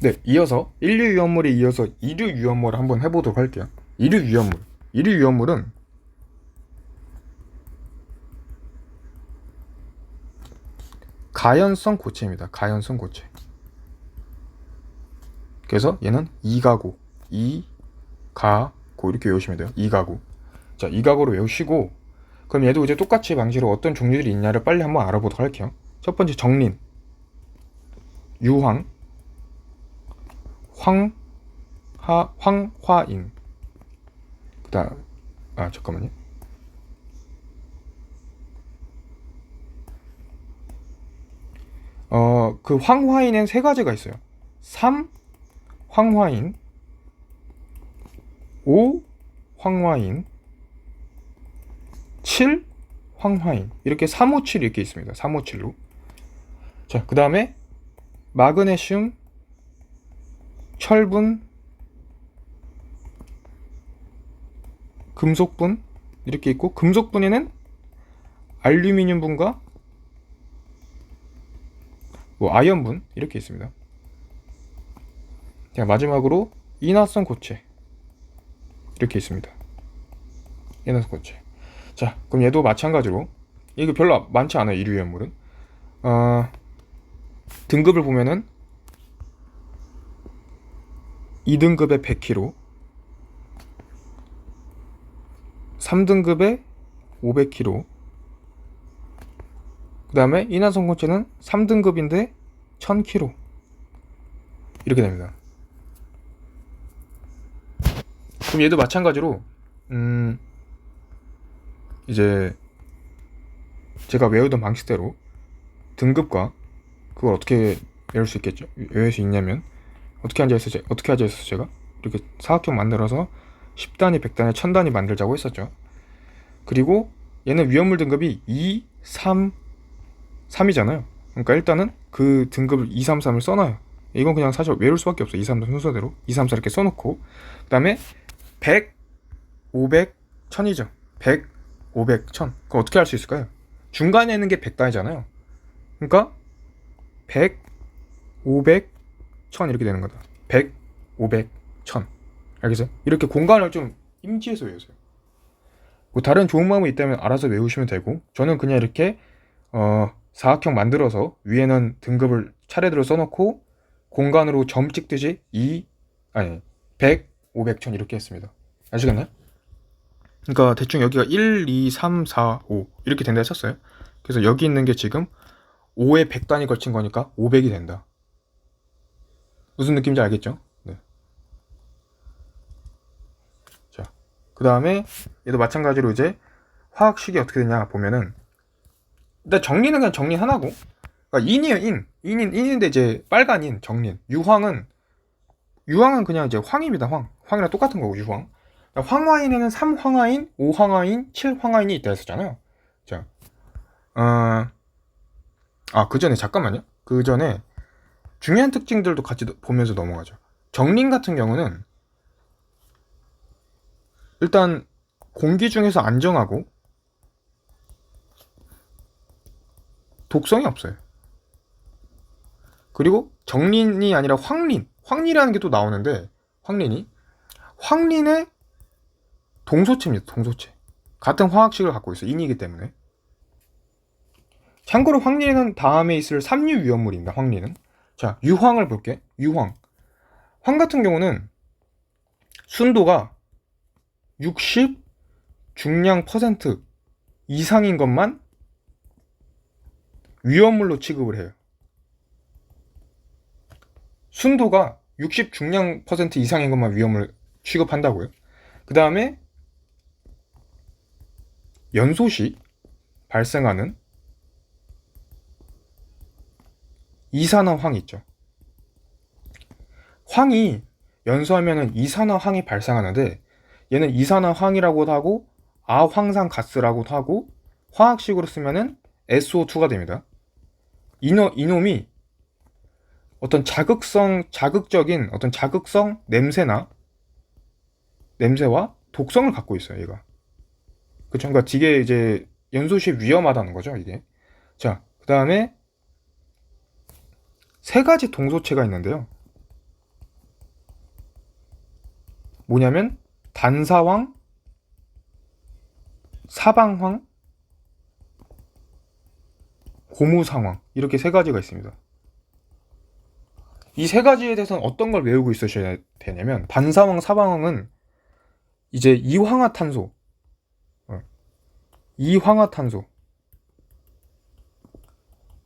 네, 이어서 1류 유연물에 이어서 2류 유연물을 한번 해보도록 할게요. 2류 유연물. 2류 유연물은 가연성 고체입니다. 가연성 고체. 그래서 얘는 이가고, 이가고 이렇게 외우시면 돼요. 이가고. 자, 이가고로 외우시고 그럼 얘도 이제 똑같이 방식으로 어떤 종류들이 있냐를 빨리 한번 알아보도록 할게요. 첫 번째 정린, 유황, 황, 하, 황화인. 그 다음 아 잠깐만요. 어, 그 황화인엔 세 가지가 있어요. 3 황화인, 5 황화인, 7 황화인. 이렇게 357 이렇게 있습니다. 357로. 자, 그 다음에 마그네슘, 철분, 금속분 이렇게 있고 금속분에는 알루미늄분과 뭐 아연분 이렇게 있습니다. 자 마지막으로 인화성 고체 이렇게 있습니다. 인화성 고체. 자 그럼 얘도 마찬가지로 이거 별로 많지 않아요 이류 연물은. 어, 등급을 보면은 2등급에 100kg, 3등급에 500kg, 그 다음에 인화성고체는 3등급인데 1000kg. 이렇게 됩니다. 그럼 얘도 마찬가지로, 음, 이제 제가 외우던 방식대로 등급과 그걸 어떻게 외울 수 있겠죠? 외울 수 있냐면, 어떻게 앉아 있어 어떻게 앉아 있어 제가 이렇게 사각형 만들어서 10단위, 100단위, 1000단위 만들자고 했었죠. 그리고 얘는 위험물 등급이 2, 3, 3이잖아요. 그러니까 일단은 그 등급을 2, 3, 3을 써놔요. 이건 그냥 사실 외울 수밖에 없어. 2, 3, 3 순서대로 2, 3, 4 이렇게 써놓고 그다음에 100, 500, 1000이죠. 100, 500, 1000. 그거 어떻게 할 수 있을까요? 중간에 있는 게 100단위잖아요. 그러니까 100, 500, 1000 이렇게 되는 거다. 100, 500, 1000. 알겠어요? 이렇게 공간을 좀 임지해서 외우세요. 뭐 다른 좋은 마음이 있다면 알아서 외우시면 되고 저는 그냥 이렇게 어, 사각형 만들어서 위에는 등급을 차례대로 써놓고 공간으로 점 찍듯이 2 아니 100, 500, 1000 이렇게 했습니다. 아시겠나요? 그러니까 대충 여기가 1, 2, 3, 4, 5 이렇게 된다 했었어요. 그래서 여기 있는 게 지금 5에 100단위 걸친 거니까 500이 된다. 무슨 느낌인지 알겠죠? 네. 자, 그 다음에 얘도 마찬가지로 이제 화학식이 어떻게 되냐 보면은 일단 정리는 그냥 정리 하나고 그러니까 인이에요 인. 인인 인인데 이제 빨간 인 정린. 유황은 유황은 그냥 이제 황입니다 황. 황이랑 똑같은 거고 유황. 그러니까 황화인에는 3황화인 5황화인 7황화인이 있다 했었잖아요. 자 어... 아 그 전에 잠깐만요. 그 전에 중요한 특징들도 같이 보면서 넘어가죠. 정린 같은 경우는 일단 공기 중에서 안정하고 독성이 없어요. 그리고 정린이 아니라 황린, 황리라는 게 또 나오는데 황린이 황린의 동소체입니다. 동소체. 같은 화학식을 갖고 있어요. 인이기 때문에. 참고로 황린은 다음에 있을 삼류 위험물입니다. 황린은. 자, 유황을 볼게. 유황. 황 같은 경우는 순도가 60 중량 퍼센트 이상인 것만 위험물로 취급을 해요. 순도가 60 중량 퍼센트 이상인 것만 위험을 취급한다고요. 그 다음에 연소시 발생하는 이산화 황 있죠. 황이 연소하면은 이산화 황이 발생하는데 얘는 이산화 황이라고도 하고 아황산 가스라고도 하고 화학식으로 쓰면은 SO2가 됩니다. 이노, 이놈이 어떤 자극성, 자극적인 어떤 자극성 냄새나 냄새와 독성을 갖고 있어요, 얘가. 그쵸? 그러니까 되게 이제 연소시 위험하다는 거죠, 이게. 자, 그 다음에 세 가지 동소체가 있는데요. 뭐냐면 단사황, 사방황, 고무상황 이렇게 세 가지가 있습니다. 이 세 가지에 대해서는 어떤 걸 외우고 있으셔야 되냐면 단사황, 사방황은 이제 이황화탄소, 어, 이황화탄소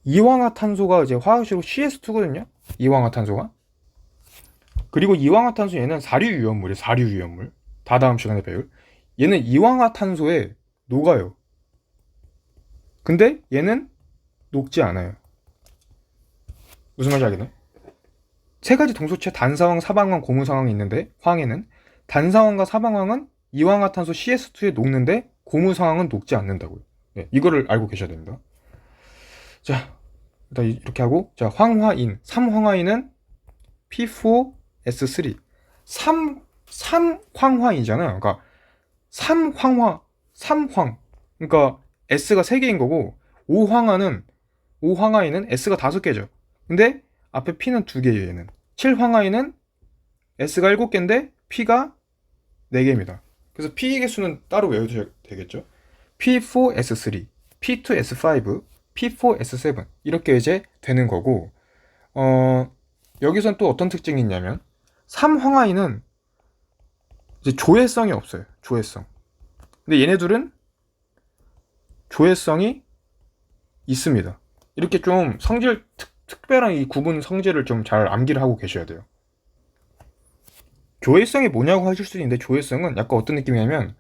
이황화탄소가 이제 화학식으로 CS2거든요. 이황화탄소가. 그리고 이황화탄소 얘는 사류 유연물이에요. 사류 유연물. 다 다음 시간에 배울. 얘는 이황화탄소에 녹아요. 근데 얘는 녹지 않아요. 무슨 말인지 알겠나요? 세 가지 동소체 단사황, 사방황, 고무상황이 있는데 황에는 단사황과 사방황은 이황화탄소 CS2에 녹는데 고무상황은 녹지 않는다고요. 네, 이거를 알고 계셔야 됩니다. 자, 이렇게 하고 자 황화인, 삼황화인은 P4S3 3 3황화이잖아요. 그러니까 3황화, 3황. 그러니까 S가 3개인 거고 5황화는 5황화인은 S가 5개죠. 근데 앞에 P는 2개예요, 얘는. 7황화인은 S가 7개인데 P가 4개입니다. 그래서 P의 개수는 따로 외워두셔야 되겠죠. P4S3, P2S5, P4S7 이렇게 이제 되는 거고 어 여기선 또 어떤 특징이 있냐면 3황화인은 이제 조회성이 없어요. 조회성. 근데 얘네들은 조회성이 있습니다. 이렇게 좀 성질 특, 특별한 이 구분 성질을 좀 잘 암기를 하고 계셔야 돼요. 조회성이 뭐냐고 하실 수 있는데 조회성은 약간 어떤 느낌이냐면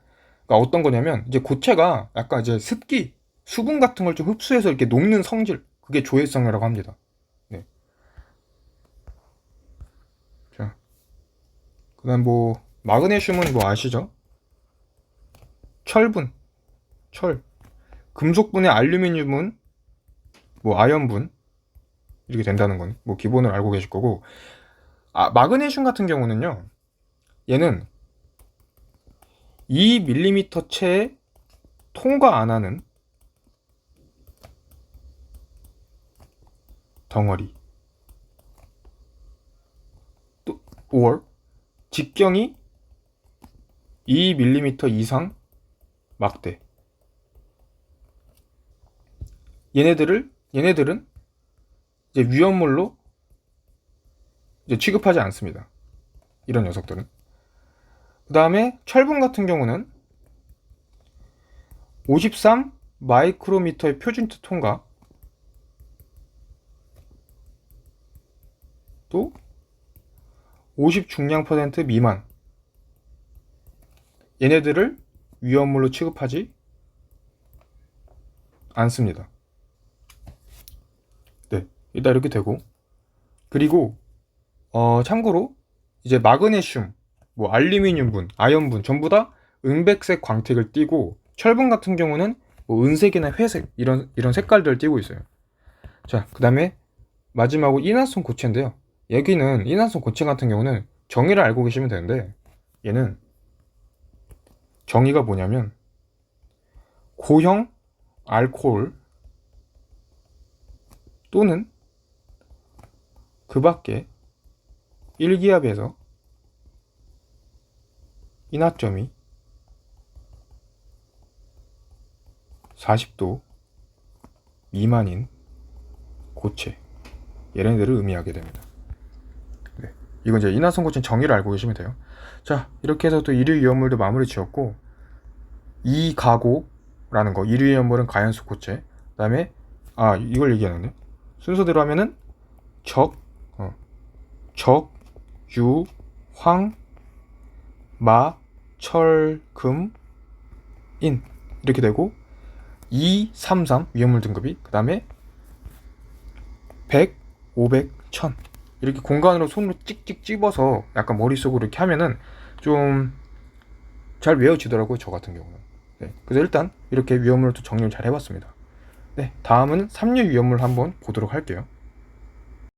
그러니까 어떤 거냐면 이제 고체가 약간 이제 습기, 수분 같은 걸 좀 흡수해서 이렇게 녹는 성질 그게 조회성이라고 합니다. 네. 자, 그다음 뭐 마그네슘은 뭐 아시죠? 철분, 철. 금속분의 알루미늄은 뭐 아연분 이렇게 된다는 건 뭐 기본을 알고 계실 거고 아 마그네슘 같은 경우는요 얘는 2mm 체에 통과 안 하는 덩어리 또 or 직경이 2mm 이상 막대 얘네들을 얘네들은 이제 위험물로 이제 취급하지 않습니다. 이런 녀석들은. 그 다음에 철분 같은 경우는 53 마이크로미터의 표준트 통과 또 50 중량 퍼센트 미만 얘네들을 위험물로 취급하지 않습니다. 네, 일단 이렇게 되고 그리고 어, 참고로 이제 마그네슘, 뭐 알루미늄분, 아연분 전부 다 은백색 광택을 띠고 철분 같은 경우는 뭐 은색이나 회색 이런 이런 색깔들을 띠고 있어요. 자, 그다음에 마지막으로 이난성 고체인데요. 여기는 이난성 고체 같은 경우는 정의를 알고 계시면 되는데 얘는 정의가 뭐냐면 고형 알코올 또는 그 밖에 1기압에서 인하점이 40도 미만인 고체 얘네들을 의미하게 됩니다. 네. 이건 이제 인화성 고체 정의를 알고 계시면 돼요. 자, 이렇게 해서 또 일유 이온물도 마무리 지었고 이 가고라는 거 일유 이온물은 가연수 고체. 그 다음에 아, 이걸 얘기하는데. 순서대로 하면은 적 어, 적, 유, 황, 마, 철, 금, 인 이렇게 되고 2, 3, 3 위험물 등급이 그 다음에 100, 500, 1000 이렇게 공간으로 손으로 찍찍 찝어서 약간 머릿속으로 이렇게 하면은 좀 잘 외워지더라고요 저 같은 경우는. 네, 그래서 일단 이렇게 위험물도 정리를 잘 해봤습니다. 네 다음은 삼류 위험물 한번 보도록 할게요